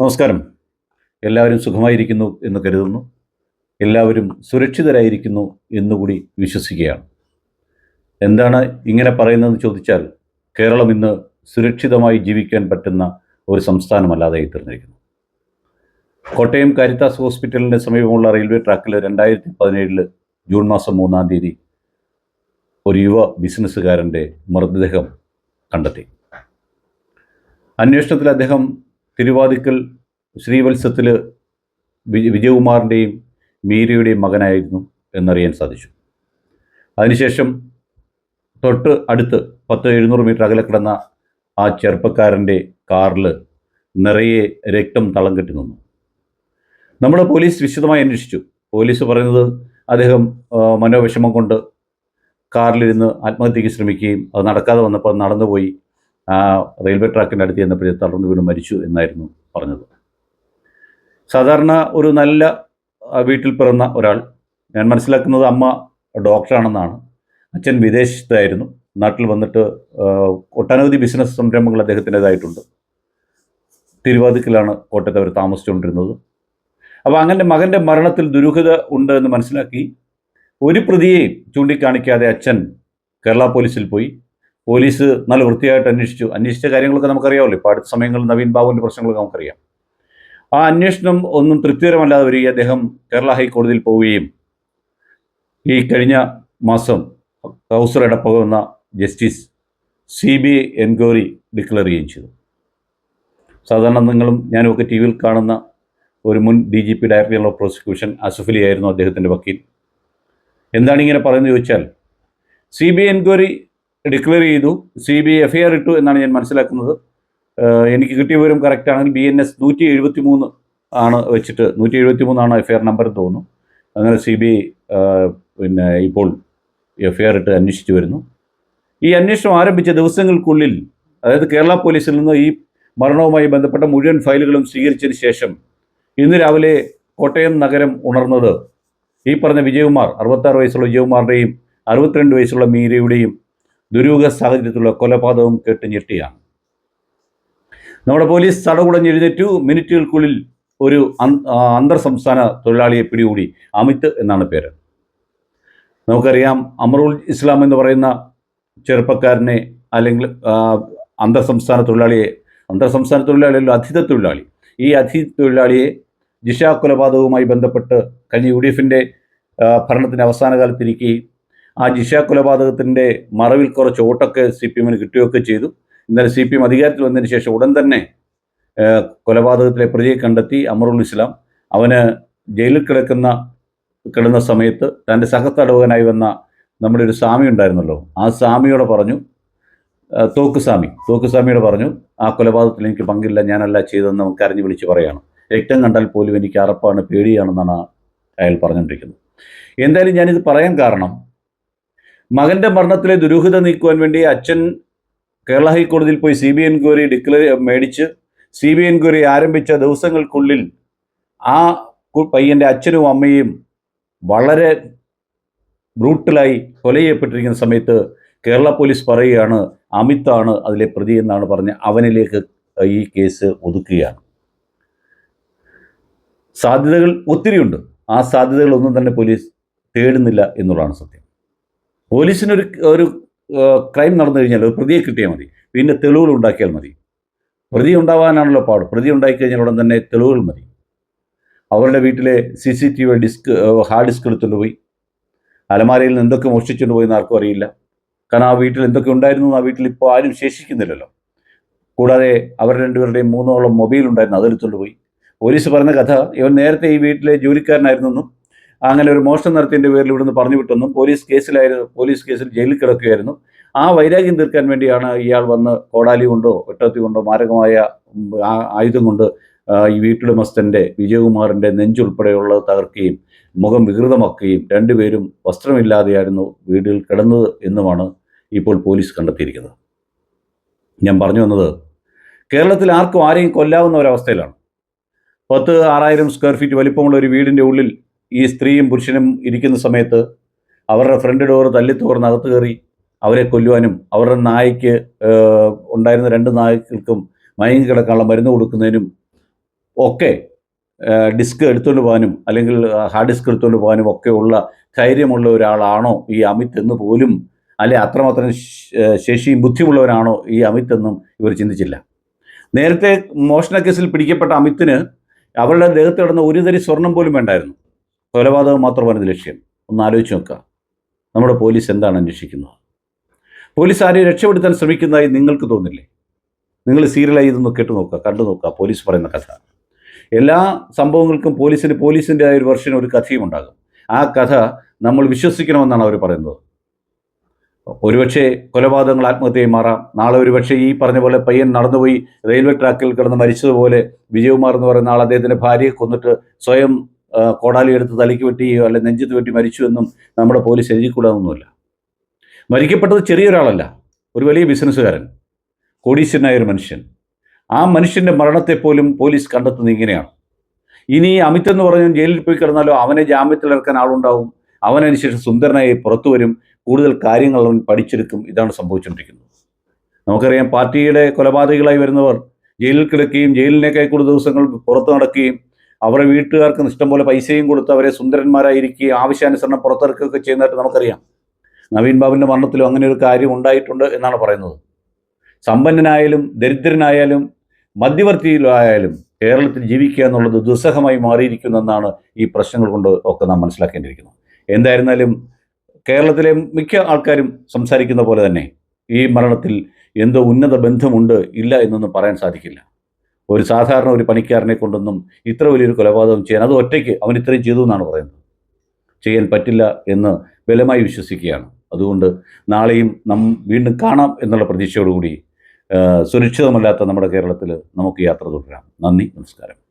നമസ്കാരം. എല്ലാവരും സുഖമായിരിക്കുന്നു എന്ന് കരുതുന്നു. എല്ലാവരും സുരക്ഷിതരായിരിക്കുന്നു എന്നുകൂടി വിശ്വസിക്കുകയാണ്. എന്താണ് ഇങ്ങനെ പറയുന്നതെന്ന് ചോദിച്ചാൽ കേരളം ഇന്ന് സുരക്ഷിതമായി ജീവിക്കാൻ പറ്റുന്ന ഒരു സംസ്ഥാനമല്ലാതെ തീർന്നിരിക്കുന്നു കോട്ടയം കാരിത്താസ് ഹോസ്പിറ്റലിന്റെ സമീപമുള്ള റെയിൽവേ ട്രാക്കിൽ രണ്ടായിരത്തി പതിനേഴിൽ ജൂൺ മാസം മൂന്നാം തീയതി ഒരു യുവ ബിസിനസ്സുകാരന്റെ മൃതദേഹം കണ്ടെത്തി. അന്വേഷണത്തിൽ അദ്ദേഹം തിരുവാതിക്കൽ ശ്രീവത്സത്തിൽ വിജ- വിജയകുമാറിന്റെയും മീരയുടെയും മകനായിരുന്നു എന്നറിയാൻ സാധിച്ചു. അതിനുശേഷം തൊട്ട് അടുത്ത് പത്ത് എഴുന്നൂറ് മീറ്റർ അകലെ കിടന്ന ആ ചെറുപ്പക്കാരന്റെ കാറിൽ നിറയെ രക്തം തളം കെട്ടി നിന്നു. നമ്മൾ പോലീസ് വിശദമായി അന്വേഷിച്ചു. പോലീസ് പറയുന്നത് അദ്ദേഹം മനോവിഷമം കൊണ്ട് കാറിലിരുന്ന് ആത്മഹത്യക്ക് ശ്രമിക്കുകയും അത് നടക്കാതെ വന്നപ്പോൾ നടന്നുപോയി. ആ റെയിൽവേ ട്രാക്കിന്റെ അടുത്ത് ചെന്നപ്പോഴേ തളർന്നു വീണ് മരിച്ചു എന്നായിരുന്നു പറഞ്ഞത്. സാധാരണ ഒരു നല്ല വീട്ടിൽ പിറന്ന ഒരാൾ ഞാൻ മനസ്സിലാക്കുന്നത് അമ്മ ഡോക്ടറാണെന്നാണ്. അച്ഛൻ വിദേശത്തായിരുന്നു. നാട്ടിൽ വന്നിട്ട് ഒട്ടനവധി ബിസിനസ് സംരംഭങ്ങൾ അദ്ദേഹത്തിന്റെതായിട്ടുണ്ട്. തിരുവാതിക്കലാണ് കോട്ടയത്ത് അവർ താമസിച്ചുകൊണ്ടിരുന്നത്. അപ്പോൾ അങ്ങനെ മകന്റെ മരണത്തിൽ ദുരൂഹത ഉണ്ട് എന്ന് മനസ്സിലാക്കി ഒരു പ്രതിയെയും ചൂണ്ടിക്കാണിക്കാതെ അച്ഛൻ കേരള പോലീസിൽ പോയി. പോലീസ് നല്ല വൃത്തിയായിട്ട് അന്വേഷിച്ചു. അന്വേഷിച്ച കാര്യങ്ങളൊക്കെ നമുക്കറിയാമല്ലോ. ഇപ്പോൾ അടുത്ത സമയങ്ങളിൽ നവീൻ ബാബുവിന്റെ പ്രശ്നങ്ങളൊക്കെ നമുക്കറിയാം. ആ അന്വേഷണം ഒന്നും തൃപ്തികരമല്ലാതെ വരികയും അദ്ദേഹം കേരള ഹൈക്കോടതിയിൽ പോവുകയും ഈ കഴിഞ്ഞ മാസം Kauser Edappagath justice C B I enquiry declare ചെയ്യുകയും ചെയ്തു. സാധാരണ നിങ്ങളും ഞാനുമൊക്കെ ടി വിയിൽ കാണുന്ന ഒരു മുൻ D G P director general of prosecution Asafali ആയിരുന്നു അദ്ദേഹത്തിന്റെ വക്കീൽ. എന്താണ് ഇങ്ങനെ പറയുന്നത് ചോദിച്ചാൽ C B I enquiry declare ചെയ്തു. C B I F I R ഇട്ടു എന്നാണ് ഞാൻ മനസ്സിലാക്കുന്നത്. എനിക്ക് കിട്ടിയ വിവരം കറക്റ്റ് ആണെങ്കിൽ ബി എൻ എസ് നൂറ്റി എഴുപത്തി മൂന്ന് ആണ് വെച്ചിട്ട് നൂറ്റി എഴുപത്തി മൂന്നാണ് എഫ് ഐ ആർ നമ്പർ തോന്നുന്നു. അങ്ങനെ സി ബി പിന്നെ ഇപ്പോൾ എഫ് ഐ ആർ ഇട്ട് അന്വേഷിച്ചു വരുന്നു. ഈ അന്വേഷണം ആരംഭിച്ച ദിവസങ്ങൾക്കുള്ളിൽ അതായത് കേരള പോലീസിൽ നിന്ന് ഈ മരണവുമായി ബന്ധപ്പെട്ട മുഴുവൻ ഫയലുകളും സ്വീകരിച്ചതിന് ശേഷം ഇന്ന് രാവിലെ കോട്ടയം നഗരം ഉണർന്നത് ഈ പറഞ്ഞ വിജയകുമാർ അറുപത്താറ് വയസ്സുള്ള വിജയകുമാറിന്റെയും അറുപത്തിരണ്ട് വയസ്സുള്ള മീരയുടെയും ദുരൂഹ സാഹചര്യത്തിലുള്ള കൊലപാതകവും കേട്ട് ഞെട്ടിയാണ്. നമ്മുടെ പോലീസ് തടകുടഞ്ഞെഴുന്നേറ്റു മിനിറ്റുകൾക്കുള്ളിൽ ഒരു അന്തർ സംസ്ഥാന തൊഴിലാളിയെ പിടികൂടി. അമിത് എന്നാണ് പേര്. നമുക്കറിയാം അമറുൽ ഇസ്ലാം എന്ന് പറയുന്ന ചെറുപ്പക്കാരനെ അല്ലെങ്കിൽ അന്തർ സംസ്ഥാന തൊഴിലാളിയെ അന്തർ സംസ്ഥാന തൊഴിലാളിയല്ലോ അധിത തൊഴിലാളി. ഈ അധിത തൊഴിലാളിയെ ജിഷ കൊലപാതകവുമായി ബന്ധപ്പെട്ട് കഴിഞ്ഞ യു ഡി എഫിന്റെ ഭരണത്തിന്റെ അവസാന കാലത്തിരിക്കുകയും ആ ജിഷ കൊലപാതകത്തിന്റെ മറവിൽ കുറച്ച് വോട്ടൊക്കെ സി പി എമ്മിന് കിട്ടുകയൊക്കെ ചെയ്തു. ഇന്നലെ സി പി എം അധികാരത്തിൽ വന്നതിന് ശേഷം ഉടൻ തന്നെ കൊലപാതകത്തിലെ പ്രതിയെ കണ്ടെത്തി അമറുൽ ഇസ്ലാം. അവന് ജയിലിൽ കിടക്കുന്ന കിടന്ന സമയത്ത് തന്റെ സഹതടവുകനായി വന്ന നമ്മുടെ ഒരു സ്വാമി ഉണ്ടായിരുന്നല്ലോ. ആ സ്വാമിയോട് പറഞ്ഞു തോക്ക് സ്വാമി തോക്ക് പറഞ്ഞു ആ കൊലപാതകത്തിൽ എനിക്ക് പങ്കില്ല ഞാനല്ല ചെയ്തതെന്ന് നമുക്ക് അറിഞ്ഞ് വിളിച്ച് പറയാണ്. രക്തം കണ്ടാൽ പോലും എനിക്ക് അറപ്പാണ് പേടിയാണെന്നാണ് അയാൾ പറഞ്ഞുകൊണ്ടിരിക്കുന്നത്. എന്തായാലും ഞാനിത് പറയാൻ കാരണം മകന്റെ മരണത്തിലെ ദുരൂഹത നീക്കുവാൻ വേണ്ടി അച്ഛൻ കേരള ഹൈക്കോടതിയിൽ പോയി സി ബി എൻക്വയറി ഡിക്ലെയർ മേടിച്ച് സി ബി എൻക്വയറി ആരംഭിച്ച ദിവസങ്ങൾക്കുള്ളിൽ ആ പയ്യന്റെ അച്ഛനും അമ്മയും വളരെ ബ്രൂട്ടലായി കൊല ചെയ്യപ്പെട്ടിരിക്കുന്ന സമയത്ത് കേരള പോലീസ് പറയുകയാണ് അമിതാണ് അതിലെ പ്രതി എന്നാണ് പറഞ്ഞ് അവനിലേക്ക് ഈ കേസ് ഒതുക്കുകയാണ്. സാധ്യതകൾ ഒത്തിരിയുണ്ട്. ആ സാധ്യതകളൊന്നും തന്നെ പോലീസ് തേടുന്നില്ല എന്നുള്ളതാണ് സത്യം. പോലീസിനൊരു ഒരു ക്രൈം നടന്നു കഴിഞ്ഞാൽ ഒരു പ്രതിയെ കിട്ടിയാൽ മതി. പിന്നെ തെളിവുകൾ ഉണ്ടാക്കിയാൽ മതി. പ്രതി ഉണ്ടാവാനാണല്ലോ പാട്. പ്രതി ഉണ്ടാക്കി കഴിഞ്ഞാൽ ഉടൻ തന്നെ തെളിവുകൾ മതി. അവരുടെ വീട്ടിലെ C C T V disk hard disk എടുത്തുകൊണ്ട് പോയി. അലമാരയിൽ നിന്ന് എന്തൊക്കെ മോഷ്ടിച്ചുകൊണ്ട് പോയി എന്ന് ആർക്കും അറിയില്ല. കാരണം ആ വീട്ടിൽ എന്തൊക്കെ ഉണ്ടായിരുന്നു ആ വീട്ടിൽ ഇപ്പോൾ ആരും ശേഷിക്കുന്നില്ലല്ലോ. കൂടാതെ അവർ രണ്ടുപേരുടെയും മൂന്നോളം മൊബൈൽ ഉണ്ടായിരുന്നു അതെടുത്തുകൊണ്ട് പോയി. പോലീസ് പറഞ്ഞ കഥ ഇവൻ നേരത്തെ ഈ വീട്ടിലെ ജോലിക്കാരനായിരുന്നെന്നും അങ്ങനെ ഒരു മോഷണം നടത്തിയതിന്റെ പേരിൽ ഇവിടുന്ന് പറഞ്ഞു വിട്ടെന്നും പോലീസ് കേസിലായിരുന്നു പോലീസ് കേസിൽ ജയിലിൽ കിടക്കുകയായിരുന്നു. ആ വൈരാഗ്യം തീർക്കാൻ വേണ്ടിയാണ് ഇയാൾ വന്ന് കോടാലി കൊണ്ടോ വെട്ടത്തി കൊണ്ടോ മാരകമായ ആയുധം കൊണ്ട് ഈ വീട്ടുടമസ്ഥന്റെ വിജയകുമാറിന്റെ നെഞ്ചുൾപ്പെടെയുള്ളത് തകർക്കുകയും മുഖം വികൃതമാക്കുകയും രണ്ടുപേരും വസ്ത്രമില്ലാതെയായിരുന്നു വീട്ടിൽ കിടന്നത് എന്നുമാണ് ഇപ്പോൾ പോലീസ് കണ്ടെത്തിയിരിക്കുന്നത്. ഞാൻ പറഞ്ഞു വന്നത് കേരളത്തിൽ ആർക്കും ആരെയും കൊല്ലാവുന്ന ഒരവസ്ഥയിലാണ്. പത്ത് ആറായിരം സ്ക്വയർ ഫീറ്റ് വലിപ്പമുള്ള ഒരു വീടിന്റെ ഉള്ളിൽ ഈ സ്ത്രീയും പുരുഷനും ഇരിക്കുന്ന സമയത്ത് അവരുടെ ഫ്രണ്ട് ഡോർ തല്ലി തുറന്ന് അകത്ത് കയറി അവരെ കൊല്ലുവാനും അവരുടെ നായ്ക്ക് ഉണ്ടായിരുന്ന രണ്ട് നായ്ക്കൾക്കും മയങ്ങി കിടക്കാനുള്ള മരുന്ന് കൊടുക്കുന്നതിനും ഒക്കെ ഡിസ്ക് എടുത്തുകൊണ്ട് പോകാനും അല്ലെങ്കിൽ ഹാർഡ് ഡിസ്ക് എടുത്തുകൊണ്ട് പോകാനും ഒക്കെ ഉള്ള ധൈര്യമുള്ള ഒരാളാണോ ഈ അമിത് എന്ന് പോലും അല്ലെ അത്രമാത്രം ശേഷിയും ബുദ്ധിയുള്ളവരാണോ ഈ അമിത് എന്നും ഇവർ ചിന്തിച്ചില്ല. നേരത്തെ മോഷണ കേസിൽ പിടിക്കപ്പെട്ട അമിത്തിന് അവരുടെ ദേഹത്ത് കിടന്ന ഒരു തരി സ്വർണം പോലും വേണ്ടായിരുന്നു. കൊലപാതകം മാത്രമാണ് ഇത് ലക്ഷ്യം. ഒന്ന് ആലോചിച്ച് നോക്കുക. നമ്മുടെ പോലീസ് എന്താണ് അന്വേഷിക്കുന്നത്? പോലീസ് ആരെയും രക്ഷപ്പെടുത്താൻ ശ്രമിക്കുന്നതായി നിങ്ങൾക്ക് തോന്നില്ലേ? നിങ്ങൾ സീരിയലായി ഇതൊന്ന് കേട്ടു നോക്കുക കണ്ടു നോക്കുക പോലീസ് പറയുന്ന കഥ. എല്ലാ സംഭവങ്ങൾക്കും പോലീസിന് പോലീസിന്റെ ഒരു വെർഷൻ ഒരു കഥയും ഉണ്ടാകും. ആ കഥ നമ്മൾ വിശ്വസിക്കണമെന്നാണ് അവർ പറയുന്നത്. ഒരുപക്ഷെ കൊലപാതകങ്ങൾ ആത്മഹത്യയായി മാറാം. നാളെ ഒരുപക്ഷെ ഈ പറഞ്ഞ പോലെ പയ്യൻ നടന്നുപോയി റെയിൽവേ ട്രാക്കിൽ കിടന്ന് മരിച്ചതുപോലെ വിജയകുമാർ എന്ന് പറയുന്ന ആൾ അദ്ദേഹത്തിന്റെ ഭാര്യയെ കൊന്നിട്ട് സ്വയം കോടാലി എടുത്ത് തലയ്ക്ക് വെട്ടിയോ അല്ലെ നെഞ്ചത്ത് വെട്ടി മരിച്ചു എന്നും നമ്മുടെ പോലീസ് എഴുതിക്കൂടാതൊന്നുമില്ല മരിക്കപ്പെട്ടത് ചെറിയൊരാളല്ല ഒരു വലിയ ബിസിനസ്സുകാരൻ കോടീശ്വരനായ ഒരു മനുഷ്യൻ. ആ മനുഷ്യന്റെ മരണത്തെ പോലും പോലീസ് കണ്ടെത്തുന്നത് ഇങ്ങനെയാണ്. ഇനി അമിത് എന്ന് പറഞ്ഞു ജയിലിൽ പോയി കിടന്നാലോ അവനെ ജാമ്യത്തിൽ ഇറക്കാൻ ആളുണ്ടാവും. അവനനുസരിച്ച് സുന്ദരനായി പുറത്തു വരും. കൂടുതൽ കാര്യങ്ങൾ അവൻ പഠിച്ചെടുക്കും. ഇതാണ് സംഭവിച്ചുകൊണ്ടിരിക്കുന്നത്. നമുക്കറിയാം പാർട്ടിയുടെ കൊലപാതകികളായി വരുന്നവർ ജയിലിൽ കിടക്കുകയും ജയിലിനേക്കാൾ കൂടുതൽ ദിവസങ്ങൾ പുറത്തു നടക്കുകയും അവരുടെ വീട്ടുകാർക്ക് ഇഷ്ടംപോലെ പൈസയും കൊടുത്ത് അവരെ സുന്ദരന്മാരായിരിക്കുകയും ആവശ്യാനുസരണം പുറത്തിറക്കുകയൊക്കെ ചെയ്യുന്നതായിട്ട് നമുക്കറിയാം. നവീൻ ബാബുവിന്റെ മരണത്തിലും അങ്ങനെ ഒരു കാര്യം ഉണ്ടായിട്ടുണ്ട് എന്നാണ് പറയുന്നത്. സമ്പന്നനായാലും ദരിദ്രനായാലും മധ്യവർത്തിയിലായാലും കേരളത്തിൽ ജീവിക്കുക എന്നുള്ളത് ദുസ്സഹമായി മാറിയിരിക്കുന്നെന്നാണ് ഈ പ്രശ്നങ്ങൾ കൊണ്ട് ഒക്കെ നാം മനസ്സിലാക്കേണ്ടിയിരിക്കുന്നത്. എന്തായിരുന്നാലും കേരളത്തിലെ മിക്ക ആൾക്കാരും സംസാരിക്കുന്ന പോലെ തന്നെ ഈ മരണത്തിൽ എന്തോ ഉന്നത ബന്ധമുണ്ട് ഇല്ല എന്നൊന്നും പറയാൻ സാധിക്കില്ല. ഒരു സാധാരണ ഒരു പണിക്കാരനെ കൊണ്ടൊന്നും ഇത്ര വലിയൊരു കൊലപാതകം ചെയ്യാൻ അത് ഒറ്റയ്ക്ക് അവൻ ഇത്രയും ചെയ്തു എന്നാണ് പറയുന്നത്. ചെയ്യാൻ പറ്റില്ല എന്ന് ബലമായി വിശ്വസിക്കുകയാണ്. അതുകൊണ്ട് നാളെയും നാം വീണ്ടും കാണാം എന്നുള്ള പ്രതീക്ഷയോടുകൂടി സുരക്ഷിതമല്ലാത്ത നമ്മുടെ കേരളത്തിൽ നമുക്ക് യാത്ര തുടരാം. നന്ദി നമസ്കാരം.